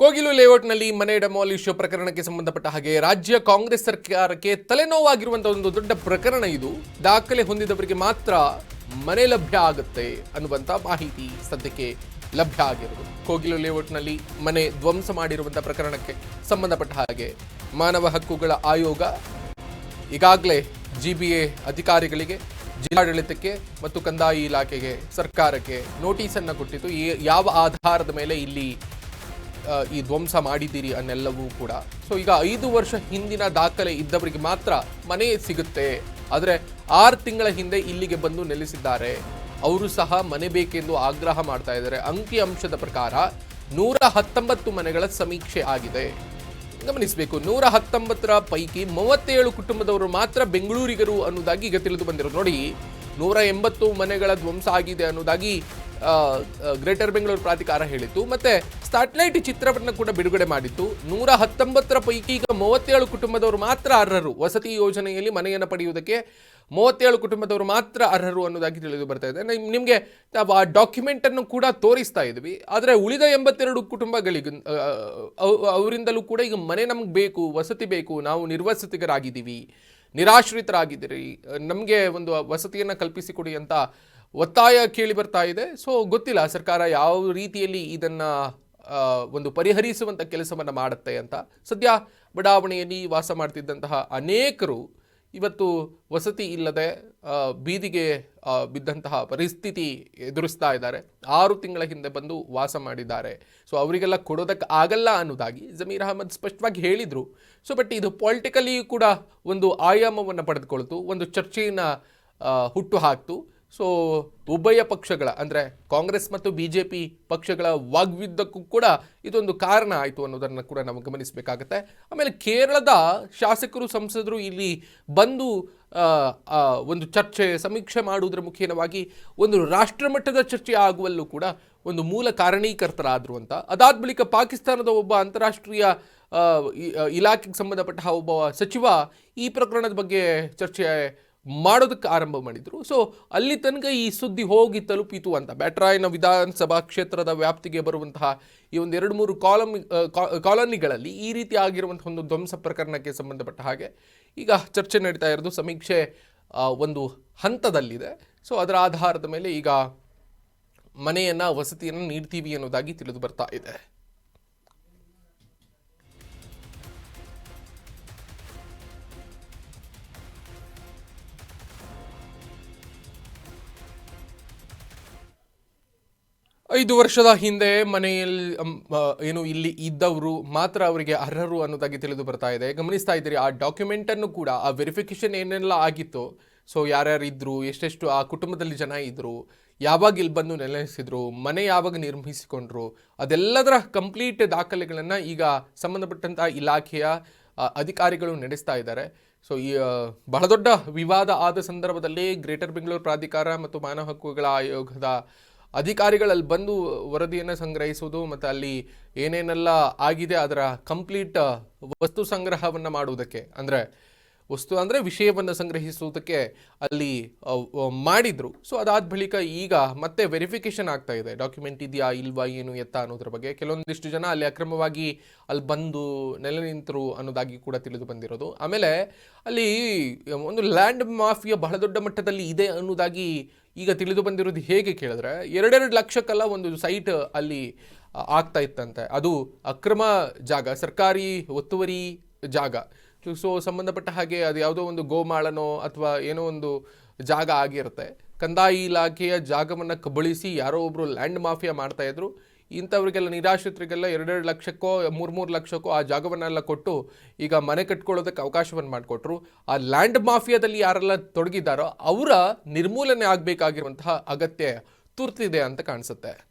ಕೋಗಿಲು ಲೇಔಟ್ನಲ್ಲಿ ಮನೆ ಡೆಮಾಲಿಷ್ ಪ್ರಕರಣಕ್ಕೆ ಸಂಬಂಧಪಟ್ಟ ಹಾಗೆ ರಾಜ್ಯ ಕಾಂಗ್ರೆಸ್ ಸರ್ಕಾರಕ್ಕೆ ತಲೆನೋವಾಗಿರುವಂತಹ ಒಂದು ದೊಡ್ಡ ಪ್ರಕರಣ ಇದು. ದಾಖಲೆ ಹೊಂದಿದವರಿಗೆ ಮಾತ್ರ ಮನೆ ಲಭ್ಯ ಆಗುತ್ತೆ ಅನ್ನುವಂಥ ಮಾಹಿತಿ ಸದ್ಯಕ್ಕೆ ಲಭ್ಯ ಆಗಿರೋದು. ಕೋಗಿಲು ಲೇಔಟ್ನಲ್ಲಿ ಮನೆ ಧ್ವಂಸ ಮಾಡಿರುವಂಥ ಪ್ರಕರಣಕ್ಕೆ ಸಂಬಂಧಪಟ್ಟ ಹಾಗೆ ಮಾನವ ಹಕ್ಕುಗಳ ಆಯೋಗ ಈಗಾಗಲೇ ಜಿ ಬಿ ಎ ಅಧಿಕಾರಿಗಳಿಗೆ, ಜಿಲ್ಲಾಡಳಿತಕ್ಕೆ ಮತ್ತು ಕಂದಾಯ ಇಲಾಖೆಗೆ ಸರ್ಕಾರಕ್ಕೆ ನೋಟಿಸನ್ನು ಕೊಟ್ಟಿತ್ತು. ಯಾವ ಆಧಾರದ ಮೇಲೆ ಇಲ್ಲಿ ಈ ಧ್ವಂಸ ಮಾಡಿದ್ದೀರಿ ಅನ್ನೆಲ್ಲವೂ ಕೂಡ. ಸೊ ಈಗ ಐದು ವರ್ಷ ಹಿಂದಿನ ದಾಖಲೆ ಇದ್ದವರಿಗೆ ಮಾತ್ರ ಮನೆ ಸಿಗುತ್ತೆ. ಆದರೆ ಆರು ತಿಂಗಳ ಹಿಂದೆ ಇಲ್ಲಿಗೆ ಬಂದು ನೆಲೆಸಿದ್ದಾರೆ. ಅವರು ಸಹ ಮನೆ ಬೇಕೆಂದು ಆಗ್ರಹ ಮಾಡ್ತಾ ಇದ್ದಾರೆ. ಅಂಕಿ ಅಂಶದ ಪ್ರಕಾರ ನೂರ ಹತ್ತೊಂಬತ್ತು ಮನೆಗಳ ಸಮೀಕ್ಷೆ ಆಗಿದೆ. ಗಮನಿಸಬೇಕು, ನೂರ ಹತ್ತೊಂಬತ್ತರ ಪೈಕಿ ಮೂವತ್ತೇಳು ಕುಟುಂಬದವರು ಮಾತ್ರ ಬೆಂಗಳೂರಿಗರು ಅನ್ನೋದಾಗಿ ಈಗ ತಿಳಿದು ಬಂದಿರೋದು. ನೋಡಿ, ನೂರ ಎಂಬತ್ತು ಮನೆಗಳ ಧ್ವಂಸ ಆಗಿದೆ ಅನ್ನೋದಾಗಿ ಗ್ರೇಟರ್ ಬೆಂಗಳೂರು ಪ್ರಾಧಿಕಾರ ಹೇಳಿತ್ತು. ಮತ್ತೆ ಸ್ಯಾಟಲೈಟ್ ಚಿತ್ರವನ್ನು ಕೂಡ ಬಿಡುಗಡೆ ಮಾಡಿತ್ತು. ನೂರ ಹತ್ತೊಂಬತ್ತರ ಪೈಕಿ ಈಗ ಮೂವತ್ತೇಳು ಕುಟುಂಬದವರು ಮಾತ್ರ ಅರ್ಹರು. ವಸತಿ ಯೋಜನೆಯಲ್ಲಿ ಮನೆಯನ್ನು ಪಡೆಯುವುದಕ್ಕೆ ಮೂವತ್ತೇಳು ಕುಟುಂಬದವರು ಮಾತ್ರ ಅರ್ಹರು ಅನ್ನೋದಾಗಿ ತಿಳಿದು ಬರ್ತಾ ಇದೆ. ನಿಮಗೆ ಆ ಡಾಕ್ಯುಮೆಂಟನ್ನು ಕೂಡ ತೋರಿಸ್ತಾ ಇದ್ವಿ. ಆದರೆ ಉಳಿದ ಎಂಬತ್ತೆರಡು ಕುಟುಂಬಗಳಿಗೆ ಅವರಿಂದಲೂ ಕೂಡ ಈಗ ಮನೆ ನಮ್ಗೆ ಬೇಕು, ವಸತಿ ಬೇಕು, ನಾವು ನಿರ್ವಸತಿಗರಾಗಿದ್ದೀವಿ, ನಿರಾಶ್ರಿತರಾಗಿದ್ದೀರಿ, ನಮಗೆ ಒಂದು ವಸತಿಯನ್ನು ಕಲ್ಪಿಸಿಕೊಡಿ ಅಂತ ಒತ್ತಾಯ ಕೇಳಿ ಬರ್ತಾ ಇದೆ. ಸೊ ಗೊತ್ತಿಲ್ಲ, ಸರ್ಕಾರ ಯಾವ ರೀತಿಯಲ್ಲಿ ಇದನ್ನ ಒಂದು ಪರಿಹರಿಸುವಂಥ ಕೆಲಸವನ್ನು ಮಾಡುತ್ತೆ ಅಂತ. ಸದ್ಯ ಬಡಾವಣೆಯಲ್ಲಿ ವಾಸ ಮಾಡ್ತಿದ್ದಂತಹ ಅನೇಕರು ಇವತ್ತು ವಸತಿ ಇಲ್ಲದೆ ಬೀದಿಗೆ ಬಿದ್ದಂತಹ ಪರಿಸ್ಥಿತಿ ಎದುರಿಸ್ತಾ ಇದ್ದಾರೆ. ಆರು ತಿಂಗಳ ಹಿಂದೆ ಬಂದು ವಾಸ ಮಾಡಿದ್ದಾರೆ. ಸೊ ಅವರಿಗೆಲ್ಲ ಕೊಡೋದಕ್ಕೆ ಆಗಲ್ಲ ಅನ್ನೋದಾಗಿ ಜಮೀರ್ ಅಹಮದ್ ಸ್ಪಷ್ಟವಾಗಿ ಹೇಳಿದರು. ಸೊ ಬಟ್ ಇದು ಪೊಲಿಟಿಕಲಿ ಕೂಡ ಒಂದು ಆಯಾಮವನ್ನು ಪಡೆದುಕೊಳ್ತು, ಒಂದು ಚರ್ಚೆಯನ್ನು ಹುಟ್ಟು ಹಾಕ್ತು. ಸೊ ಉಭಯ ಪಕ್ಷಗಳ, ಅಂದರೆ ಕಾಂಗ್ರೆಸ್ ಮತ್ತು ಬಿ ಜೆ ಪಿ ಪಕ್ಷಗಳ ವಾಗ್ವಿದ್ದಕ್ಕೂ ಕೂಡ ಇದೊಂದು ಕಾರಣ ಆಯಿತು ಅನ್ನೋದನ್ನು ಕೂಡ ನಾವು ಗಮನಿಸಬೇಕಾಗತ್ತೆ. ಆಮೇಲೆ ಕೇರಳದ ಶಾಸಕರು, ಸಂಸದರು ಇಲ್ಲಿ ಬಂದು ಒಂದು ಚರ್ಚೆ, ಸಮೀಕ್ಷೆ ಮಾಡುವುದರ ಮುಖೇನವಾಗಿ ಒಂದು ರಾಷ್ಟ್ರಮಟ್ಟದ ಚರ್ಚೆ ಆಗುವಲ್ಲೂ ಕೂಡ ಒಂದು ಮೂಲ ಕಾರಣೀಕರ್ತರಾದರು ಅಂತ. ಅದಾದ ಬಳಿಕ ಪಾಕಿಸ್ತಾನದ ಒಬ್ಬ ಅಂತಾರಾಷ್ಟ್ರೀಯ ಇಲಾಖೆಗೆ ಸಂಬಂಧಪಟ್ಟ ಒಬ್ಬ ಸಚಿವ ಈ ಪ್ರಕರಣದ ಬಗ್ಗೆ ಚರ್ಚೆ ಮಾಡೋದಕ್ಕೆ ಆರಂಭ ಮಾಡಿದರು. ಸೊ ಅಲ್ಲಿ ತನಕ ಈ ಸುದ್ದಿ ಹೋಗಿ ತಲುಪಿತು ಅಂತ. ಬ್ಯಾಟ್ರಾಯನ ವಿಧಾನಸಭಾ ಕ್ಷೇತ್ರದ ವ್ಯಾಪ್ತಿಗೆ ಬರುವಂತಹ ಈ ಒಂದು ಎರಡು ಮೂರು ಕಾಲಮ್ ಕಾಲೋನಿಗಳಲ್ಲಿ ಈ ರೀತಿ ಆಗಿರುವಂಥ ಒಂದು ಧ್ವಂಸ ಪ್ರಕರಣಕ್ಕೆ ಸಂಬಂಧಪಟ್ಟ ಹಾಗೆ ಈಗ ಚರ್ಚೆ ನಡೀತಾ ಇರೋದು. ಸಮೀಕ್ಷೆ ಒಂದು ಹಂತದಲ್ಲಿದೆ. ಸೊ ಅದರ ಆಧಾರದ ಮೇಲೆ ಈಗ ಮನೆಯನ್ನು, ವಸತಿಯನ್ನು ನೀಡ್ತೀವಿ ಅನ್ನೋದಾಗಿ ತಿಳಿದು ಬರ್ತಾ ಇದೆ. ಐದು ವರ್ಷದ ಹಿಂದೆ ಮನೆಯಲ್ಲಿ ಏನು ಇಲ್ಲಿ ಇದ್ದವರು ಮಾತ್ರ ಅವರಿಗೆ ಅರ್ಹರು ಅನ್ನೋದಾಗಿ ತಿಳಿದು ಬರ್ತಾ ಇದೆ. ಗಮನಿಸ್ತಾ ಇದ್ದೀರಿ, ಆ ಡಾಕ್ಯುಮೆಂಟನ್ನು ಕೂಡ, ಆ ವೆರಿಫಿಕೇಶನ್ ಏನೆಲ್ಲ ಆಗಿತ್ತು, ಸೊ ಯಾರ್ಯಾರು ಇದ್ರು ಎಷ್ಟೆಷ್ಟು ಆ ಕುಟುಂಬದಲ್ಲಿ ಜನ ಇದ್ದರು ಯಾವಾಗ ಇಲ್ಲಿ ಬಂದು ನೆಲೆಸಿದ್ರು, ಮನೆ ಯಾವಾಗ ನಿರ್ಮಿಸಿಕೊಂಡ್ರು, ಅದೆಲ್ಲದರ ಕಂಪ್ಲೀಟ್ ದಾಖಲೆಗಳನ್ನು ಈಗ ಸಂಬಂಧಪಟ್ಟಂಥ ಇಲಾಖೆಯ ಅಧಿಕಾರಿಗಳು ನಡೆಸ್ತಾ ಇದ್ದಾರೆ. ಸೊ ಈ ಬಹಳ ದೊಡ್ಡ ವಿವಾದ ಆದ ಸಂದರ್ಭದಲ್ಲಿ ಗ್ರೇಟರ್ ಬೆಂಗಳೂರು ಪ್ರಾಧಿಕಾರ ಮತ್ತು ಮಾನವ ಹಕ್ಕುಗಳ ಆಯೋಗದ ಅಧಿಕಾರಿಗಳಲ್ಲಿ ಬಂದು ವರದಿಯನ್ನು ಸಂಗ್ರಹಿಸುವುದು ಮತ್ತು ಅಲ್ಲಿ ಏನೇನೆಲ್ಲ ಆಗಿದೆ ಅದರ ಕಂಪ್ಲೀಟ್ ವಸ್ತು ಸಂಗ್ರಹವನ್ನು ಮಾಡುವುದಕ್ಕೆ. ಅಂದರೆ ವಸ್ತು ಅಂದರೆ ವಿಷಯವನ್ನು ಸಂಗ್ರಹಿಸುವುದಕ್ಕೆ ಅಲ್ಲಿ ಮಾಡಿದ್ರು. ಸೊ ಅದಾದ ಬಳಿಕ ಈಗ ಮತ್ತೆ ವೆರಿಫಿಕೇಶನ್ ಆಗ್ತಾ ಇದೆ. ಡಾಕ್ಯುಮೆಂಟ್ ಇದೆಯಾ, ಇಲ್ವಾ, ಏನು, ಎತ್ತ ಅನ್ನೋದ್ರ ಬಗ್ಗೆ. ಕೆಲವೊಂದಿಷ್ಟು ಜನ ಅಲ್ಲಿ ಅಕ್ರಮವಾಗಿ ಅಲ್ಲಿ ಬಂದು ನೆಲೆ ನಿಂತರು ಅನ್ನೋದಾಗಿ ಕೂಡ ತಿಳಿದು ಬಂದಿರೋದು. ಆಮೇಲೆ ಅಲ್ಲಿ ಒಂದು ಲ್ಯಾಂಡ್ ಮಾಫಿಯಾ ಬಹಳ ದೊಡ್ಡ ಮಟ್ಟದಲ್ಲಿ ಇದೆ ಅನ್ನೋದಾಗಿ ಈಗ ತಿಳಿದು ಬಂದಿರೋದು ಹೇಗೆ ಕೇಳಿದ್ರೆ ಎರಡೆರಡು ಲಕ್ಷಕ್ಕೆಲ್ಲ ಒಂದು ಸೈಟ್ ಅಲ್ಲಿ ಆಗ್ತಾ ಇತ್ತಂತೆ. ಅದು ಅಕ್ರಮ ಜಾಗ, ಸರ್ಕಾರಿ ಒತ್ತುವರಿ ಜಾಗ. ಸೊ, ಸಂಬಂಧಪಟ್ಟ ಹಾಗೆ ಅದು ಯಾವುದೋ ಒಂದು ಗೋಮಾಳನೋ ಅಥವಾ ಏನೋ ಒಂದು ಜಾಗ ಆಗಿರುತ್ತೆ. ಕಂದಾಯಿ ಇಲಾಖೆಯ ಜಾಗವನ್ನು ಕಬಳಿಸಿ ಯಾರೋ ಒಬ್ಬರು ಲ್ಯಾಂಡ್ ಮಾಫಿಯಾ ಮಾಡ್ತಾ ಇದ್ರು. ಇಂಥವ್ರಿಗೆಲ್ಲ ನಿರಾಶ್ರಿತರಿಗೆಲ್ಲ ಎರಡೆರಡು ಲಕ್ಷಕ್ಕೋ ಮೂರು ಮೂರು ಲಕ್ಷಕ್ಕೋ ಆ ಜಾಗವನ್ನೆಲ್ಲ ಕೊಟ್ಟು ಈಗ ಮನೆ ಕಟ್ಕೊಳ್ಳೋದಕ್ಕೆ ಅವಕಾಶವನ್ನು ಮಾಡಿಕೊಟ್ರು. ಆ ಲ್ಯಾಂಡ್ ಮಾಫಿಯಾದಲ್ಲಿ ಯಾರೆಲ್ಲ ತೊಡಗಿದ್ದಾರೋ ಅವರ ನಿರ್ಮೂಲನೆ ಆಗಬೇಕಾಗಿರುವಂತಹ ಅಗತ್ಯ ತುರ್ತಿದೆ ಅಂತ ಕಾಣಿಸುತ್ತೆ.